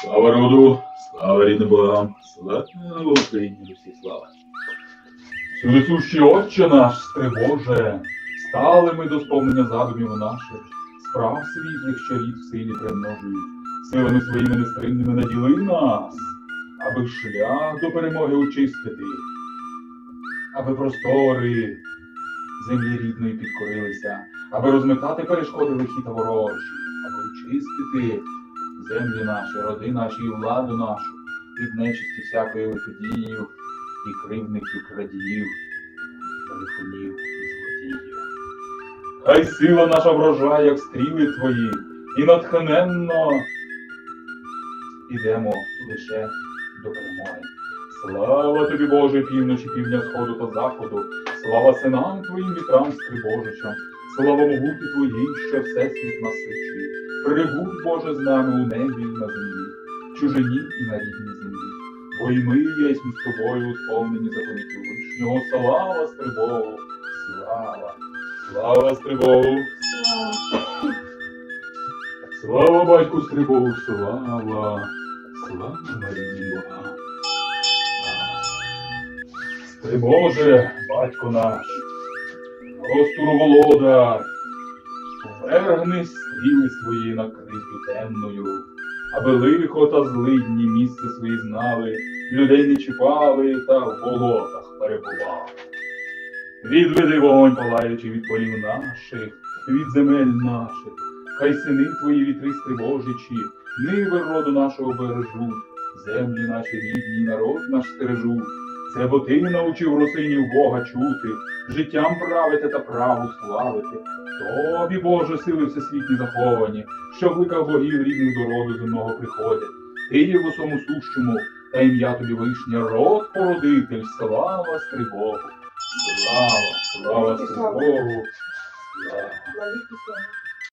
Слава роду, слава рідним богам, слава Україні, Русі, слава. Всюдисущий Отче наш, Боже, стали ми до сповнення задумів наших, справ світлих, що рід в силі примножують, силами своїми нестримними наділи нас, аби шлях до перемоги очистити, аби простори землі рідної підкорилися, аби розмикати перешкоди лихі та ворожі, аби очистити землі наші, роди наші і владу нашу від нечисті всякої лиходіїв і кривдників, крадіїв, брехунів і злодіїв. Хай сила наша врожає, як стріли твої, і натхненно ідемо лише до перемоги. Слава тобі, Боже, півночі, півдня, сходу та заходу, слава синам твоїм вітрам скрибожичам, слава могуті твоїй, що всесвіт насичує. Прибудь, Боже, з нами у небі і на землі, чужині і на рідній землі. Бо й ми єсмь з тобою сповнені заповітів вишнього. Слава Стрибогу! Слава! Слава Стрибогу! Слава Слава батьку Стрибогу! Слава! Слава Марії Бога! Стрибоже, батько наш, простору володар, Вергни стріли свої на криту темною, аби лихо та злидні місце свої знали, людей не чіпали та в болотах перебували. Відведи вогонь палаючи від полів наших, від земель наших, хай сини твої вітри стрибожичі, ниви роду нашого бережуть, землі наші рідні, народ наш стережуть. Це бо ти навчив росинів Бога чути, життям правити та праву славити. Тобі, Боже, сили всесвітні заховані, що в ликах богів рідних до роду земного приходять. Ти є в усьому сущому, та ім'я тобі вишня, род породитель, слава Стрибогу. Слава, слава Стрибогу. Слава.